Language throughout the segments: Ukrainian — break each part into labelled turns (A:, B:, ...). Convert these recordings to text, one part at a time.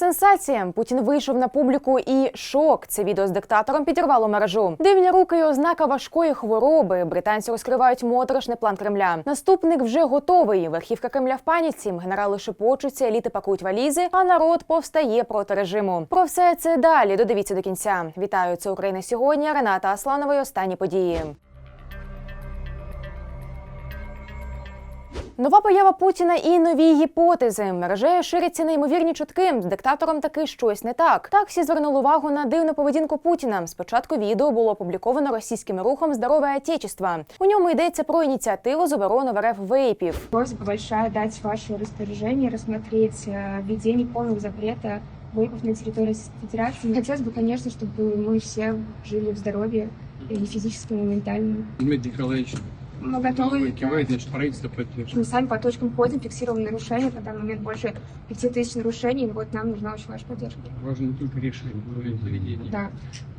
A: Сенсація. Путін вийшов на публіку і шок. Це відео з диктатором підірвало мережу. Дивні руки і ознака важкої хвороби. Британці розкривають моторошний план Кремля. Наступник вже готовий. Верхівка Кремля в паніці. Генерали шепочуться, еліти пакують валізи, а народ повстає проти режиму. Про все це далі. Додивіться до кінця. Вітаю, це Україна сьогодні. Рената Асланова. і Останні події. Нова поява Путіна і нові гіпотези. Мережею ширяться неймовірні чутки. З диктатором таки щось не так. Так всі звернули увагу на дивну поведінку Путіна. Спочатку відео було опубліковано російським рухом Здорове Отечество. У ньому йдеться про ініціативу з оборони в РФ вейпів.
B: Просьба большая дать ваше распоряжение, рассмотреть э, введение полного запрета вейпов на территории Российской Федерации. Хотелось бы, конечно, чтобы мы все жили в здоровье и физическом, и ментальном.
C: Дмитрий Николаевич
B: Мы готовы.
C: кивает, значит, правительство поддержит.
B: Мы сами по точкам ходим, фиксируем нарушения. На данный момент больше пяти тысяч нарушений. И вот нам нужна очень ваша поддержка.
C: Важно не только решение, но и заведение.
B: Да.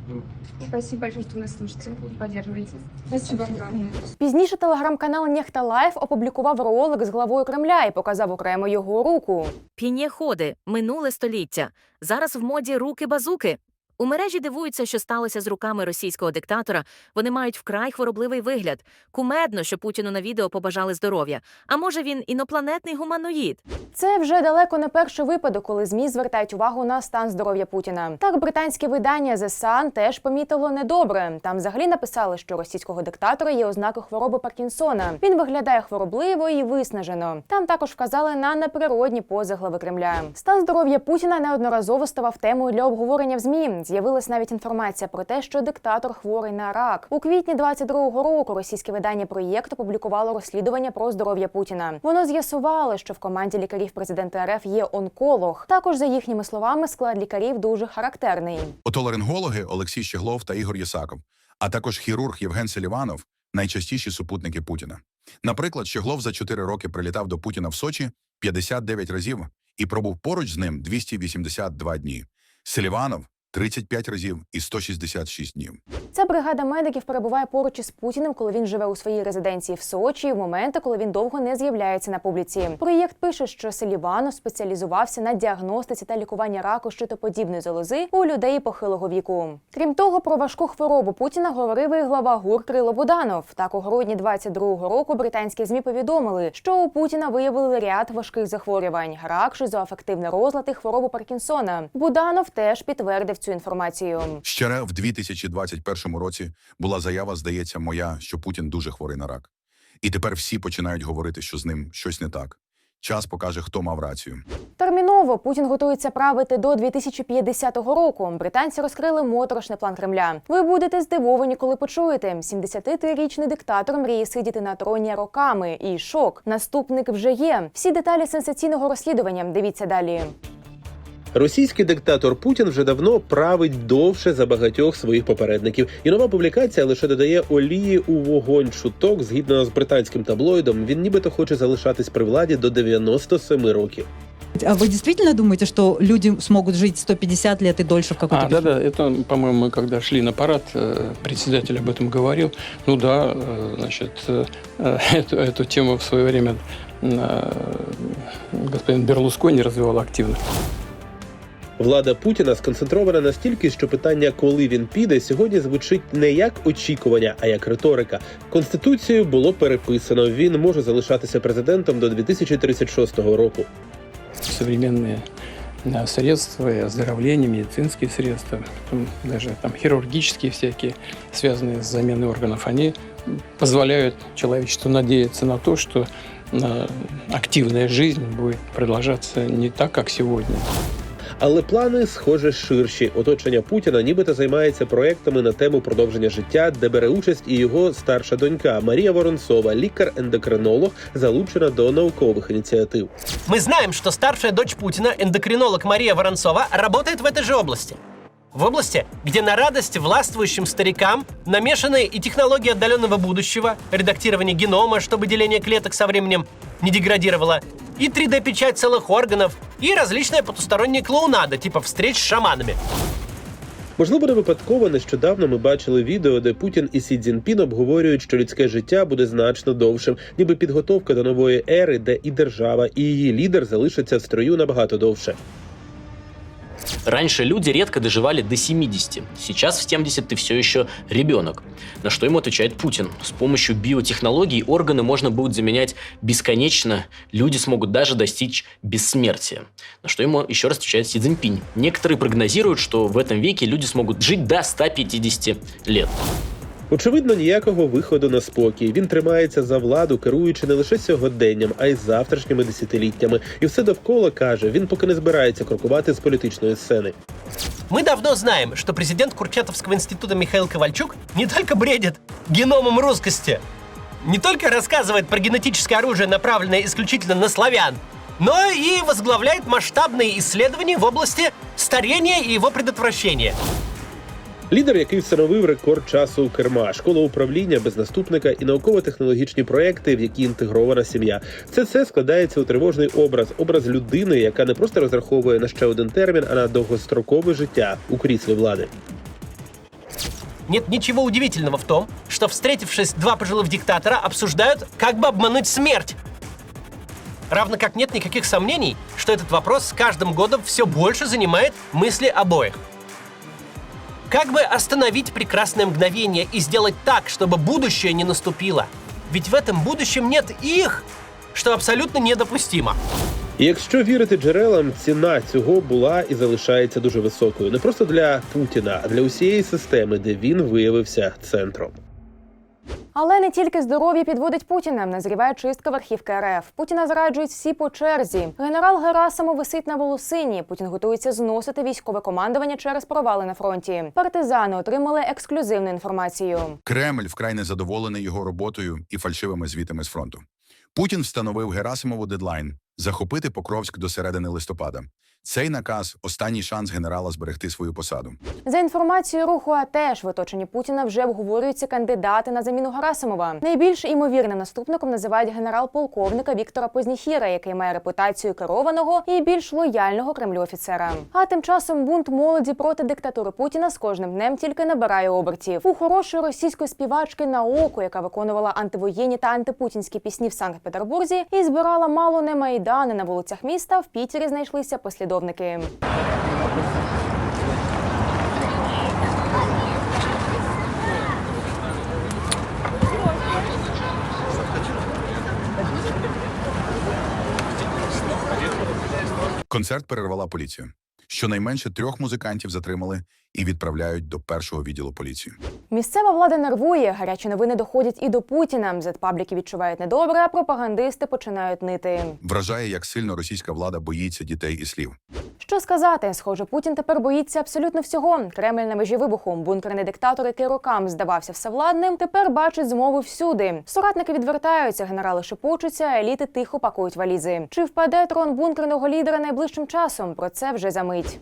C: Ну,
B: Спасибо большое, что вы нас слушаете и поддерживаете. Спасибо огромное.
A: Пізніше телеграм-канал Нехта Лайф опублікував ролик з главою Кремля і показав окремо його руку.
D: Пінєходи минуле століття. Зараз в моді руки-базуки. У мережі дивуються, що сталося з руками російського диктатора. Вони мають вкрай хворобливий вигляд. Кумедно, що Путіну на відео побажали здоров'я. А може він інопланетний гуманоїд?
A: Це вже далеко не перший випадок, коли змі звертають увагу на стан здоров'я Путіна. Так, британське видання The Sun теж помітило недобре. Там взагалі написали, що російського диктатора є ознаки хвороби Паркінсона. Він виглядає хворобливо і виснажено. Там також вказали на неприродні пози глави Кремля. Стан здоров'я Путіна неодноразово ставав темою для обговорення в змі. З'явилась навіть інформація про те, що диктатор хворий на рак. У квітні 22-го року російське видання проєкт опублікувало розслідування про здоров'я Путіна. Воно з'ясувало, що в команді лікарів президента РФ є онколог. Також за їхніми словами склад лікарів дуже характерний.
E: Отоларингологи Олексій Щеглов та Ігор Єсаков, а також хірург Євген Селіванов найчастіші супутники Путіна. Наприклад, Щеглов за 4 роки прилітав до Путіна в Сочі 59 разів і пробув поруч з ним 282 дні. Селіванов 35 разів і 166 днів.
A: Ця бригада медиків перебуває поруч із Путіним, коли він живе у своїй резиденції в Сочі, в моменти, коли він довго не з'являється на публіці. Проєкт пише, що Селіванов спеціалізувався на діагностиці та лікуванні раку щитоподібної залози у людей похилого віку. Крім того, про важку хворобу Путіна говорив і глава ГУР Крило Буданов. Так у грудні 22-го року британські змі повідомили, що у Путіна виявили ряд важких захворювань: рак, шизоафективний розлад і хворобу Паркінсона. Буданов теж підтвердив цю інформацію.
E: Ще в 2021 році була заява, здається, моя, що Путін дуже хворий на рак. І тепер всі починають говорити, що з ним щось не так. Час покаже, хто мав рацію.
A: Терміново Путін готується правити до 2050 року. Британці розкрили моторошний план Кремля. Ви будете здивовані, коли почуєте. 73-річний диктатор мріє сидіти на троні роками. І шок. Наступник вже є. Всі деталі сенсаційного розслідування. Дивіться далі.
F: Російський диктатор Путін вже давно править довше за багатьох своїх попередників, і нова публікація лише додає олії у вогонь чуток. Згідно з британським таблоїдом, він нібито хоче залишатись при владі до 97 років.
G: А вы действительно думаете, что люди смогут жить 150 лет и дольше в какой-то
C: А, да, да, это, по-моему, мы когда шли на парад, э, председатель об этом говорил. Ну да, э, значит, э, эту, эту тему в свое время э, господин Берлускони развивал активно.
F: Влада Путіна сконцентрована настільки, що питання, коли він піде, сьогодні звучить не як очікування, а як риторика. Конституцією було переписано. Він може залишатися президентом до 2036 року.
C: Современные э, средства и оздоровления, медицинские средства, потом даже там хирургические всякие, связанные с заменой органов, они позволяют человечеству надеяться на то, что э, активная жизнь будет продолжаться не так, как сегодня.
F: Але плани, схоже, ширші. Оточення Путіна нібито займається проектами на тему продовження життя, де бере участь і його старша донька Марія Воронцова, лікар-ендокринолог, залучена до наукових ініціатив.
H: Мы знаем, что старшая дочь Путина, эндокринолог Мария Воронцова, работает в этой же области. В области, где на радость властвующим старикам намешаны и технологии отдаленного будущего, редактирование генома, чтобы деление клеток со временем не деградировало, и 3D-печать целых органов, и различная потусторонняя клоунада, типа встреч с шаманами.
F: Можливо, не випадково нещодавно ми бачили відео, де Путін і Сі Цзіньпін обговорюють, що людське життя буде значно довшим, ніби підготовка до нової ери, де і держава, і її лідер залишаться в строю набагато довше.
I: Раньше люди редко доживали до 70. Сейчас в 70 ты все еще ребенок. На что ему отвечает Путин. С помощью биотехнологий органы можно будет заменять бесконечно. Люди смогут даже достичь бессмертия. На что ему еще раз отвечает Си Цзиньпинь. Некоторые прогнозируют, что в этом веке люди смогут жить до 150 лет.
F: Очевидно, ніякого виходу на спокій. Він тримається за владу, керуючи не лише сьогоденням, а й завтрашніми десятиліттями. І все довкола каже, він поки не збирається крокувати з політичної сцени.
H: Мы давно знаем, что президент Курчатовского института Михаил Ковальчук не только бредит геномом русскости, не только рассказывает про генетическое оружие, направленное исключительно на славян, но и возглавляет масштабные исследования в области старения и его предотвращения.
F: Лідер, який встановив рекорд часу у керма, школа управління без наступника і науково-технологічні проекти, в які інтегрована сім'я. Все це складається у тривожний образ, образ людини, яка не просто розраховує на ще один термін, а на довгострокове життя у кріслі влади.
H: Нет ничего удивительного в том, что, встретившись, два пожилых диктатора обсуждают, как бы обмануть смерть. Равно как нет никаких сомнений, что этот вопрос с каждым годом все больше занимает мысли обоих. Как бы остановить прекрасное мгновение и сделать так, чтобы будущее не наступило? Ведь в этом будущем нет их, что абсолютно недопустимо.
F: І якщо вірити джерелам, ціна цього була і залишається дуже високою не просто для Путіна, а для усієї системи, де він виявився центром.
A: Але не тільки здоров'я підводить Путіна. Назріває чистка верхівки РФ. Путіна зраджують всі по черзі. Генерал Герасимов висить на волосині. Путін готується зносити військове командування через провали на фронті. Партизани отримали ексклюзивну інформацію.
E: Кремль вкрай незадоволений його роботою і фальшивими звітами з фронту. Путін встановив Герасимову дедлайн захопити Покровськ до середини листопада. Цей наказ останній шанс генерала зберегти свою посаду.
A: За інформацією руху АТЕШ в оточенні Путіна вже обговорюються кандидати на заміну Герасимова. Найбільш імовірним наступником називають генерал-полковника Віктора Познісіра, який має репутацію керованого і більш лояльного Кремлю офіцера. А тим часом бунт молоді проти диктатури Путіна з кожним днем тільки набирає обертів. У хорошої російської співачки Наоко, яка виконувала антивоєнні та антипутінські пісні в Санкт-Петербурзі і збирала мало не майдани на вулицях міста. В Пітері знайшлися послідовники.
E: Концерт перервала поліція. Щонайменше трьох музикантів затримали і відправляють до першого відділу поліції.
A: Місцева влада нервує. Гарячі новини доходять і до Путіна. Зетпабліки відчувають недобре, а пропагандисти починають нити.
E: Вражає, як сильно російська влада боїться дітей і слів.
A: Що сказати? Схоже, Путін тепер боїться абсолютно всього. Кремль на межі вибуху. Бункерний диктатор, який рокам здавався всевладним, тепер бачить змови всюди. Соратники відвертаються, генерали шепочуться, а еліти тихо пакують валізи. Чи впаде трон бункерного лідера найближчим часом? Про це вже за мить.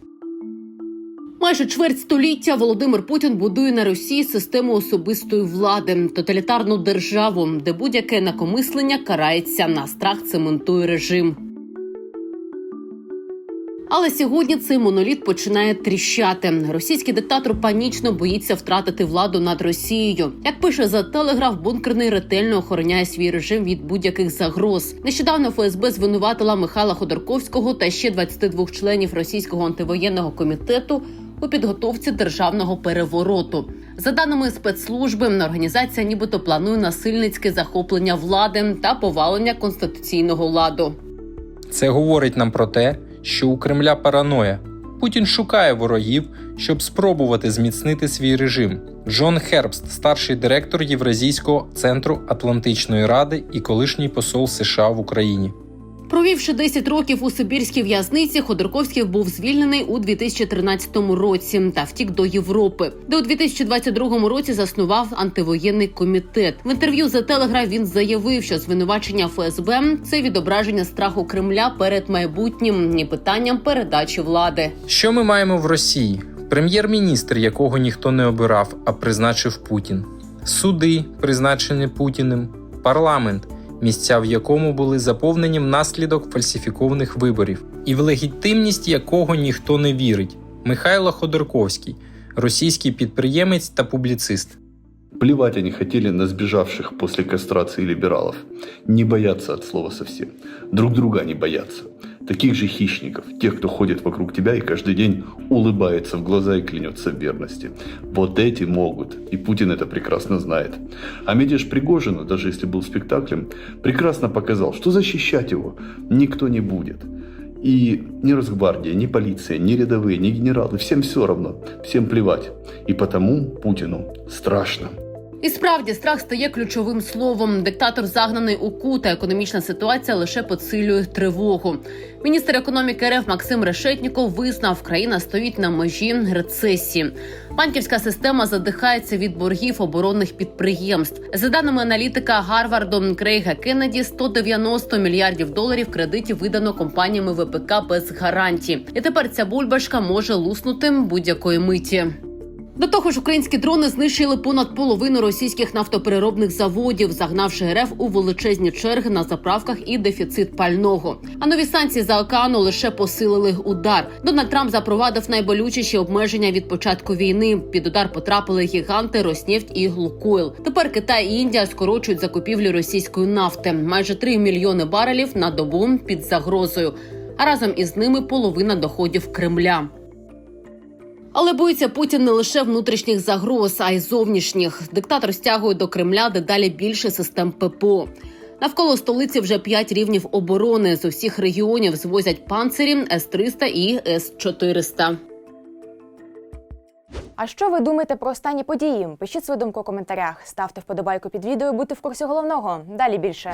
J: Майже чверть століття Володимир Путін будує на Росії систему особистої влади, тоталітарну державу, де будь-яке накомислення карається на страх цементує режим. Але сьогодні цей моноліт починає тріщати. Російський диктатор панічно боїться втратити владу над Росією. Як пише за телеграф, бункерний ретельно охороняє свій режим від будь-яких загроз. Нещодавно ФСБ звинуватила Михайла Ходорковського та ще 22 членів російського антивоєнного комітету у підготовці державного перевороту. За даними спецслужби, організація нібито планує насильницьке захоплення влади та повалення конституційного ладу.
K: Це говорить нам про те, що у Кремля параноя. Путін шукає ворогів, щоб спробувати зміцнити свій режим. Джон Хербст, старший директор Євразійського центру Атлантичної ради і колишній посол США в Україні.
J: Провівши 10 років у Сибірській в'язниці, Ходорковський був звільнений у 2013 році та втік до Європи, де у 2022 році заснував антивоєнний комітет. В інтерв'ю за Телеграф він заявив, що звинувачення ФСБ це відображення страху Кремля перед майбутнім і питанням передачі влади.
K: Що ми маємо в Росії? Прем'єр-міністр, якого ніхто не обирав, а призначив Путін, суди, призначені Путіним, парламент, місця в якому були заповнені внаслідок фальсифікованих виборів, і в легітимність якого ніхто не вірить. Михайло Ходорковський, російський підприємець та публіцист.
L: Плевать они хотели на сбежавших после кастрации либералов. Не боятся от слова совсем. Друг друга не боятся. Таких же хищников, тех, кто ходит вокруг тебя и каждый день улыбается в глаза и клянется в верности. Вот эти могут, и Путин это прекрасно знает. А мятеж Пригожина, даже если был спектаклем, прекрасно показал, что защищать его никто не будет. И ни Росгвардия, ни полиция, ни рядовые, ни генералы, всем все равно, всем плевать. И потому Путину страшно.
J: І справді страх стає ключовим словом. Диктатор загнаний у кут, а економічна ситуація лише посилює тривогу. Міністр економіки РФ Максим Решетніков визнав, країна стоїть на межі рецесії. Банківська система задихається від боргів оборонних підприємств. За даними аналітика Гарварду Крейга Кеннеді, 190 мільярдів доларів кредитів видано компаніями ВПК без гарантій. І тепер ця бульбашка може луснути будь-якої миті. До того ж, українські дрони знищили понад половину російських нафтопереробних заводів, загнавши РФ у величезні черги на заправках і дефіцит пального. А нові санкції за океану лише посилили удар. Дональд Трамп запровадив найболючіші обмеження від початку війни. Під удар потрапили гіганти Роснефть і Лукойл. Тепер Китай і Індія скорочують закупівлі російської нафти. Майже 3 мільйони барелів на добу під загрозою. А разом із ними половина доходів Кремля. Але боїться Путін не лише внутрішніх загроз, а й зовнішніх. Диктатор стягує до Кремля дедалі більше систем ППО. Навколо столиці вже п'ять рівнів оборони. З усіх регіонів звозять панцирі С-300 і С-400.
A: А що ви думаєте про останні події? Пишіть свою думку у коментарях, ставте вподобайку під відео, будьте в курсі головного. Далі більше.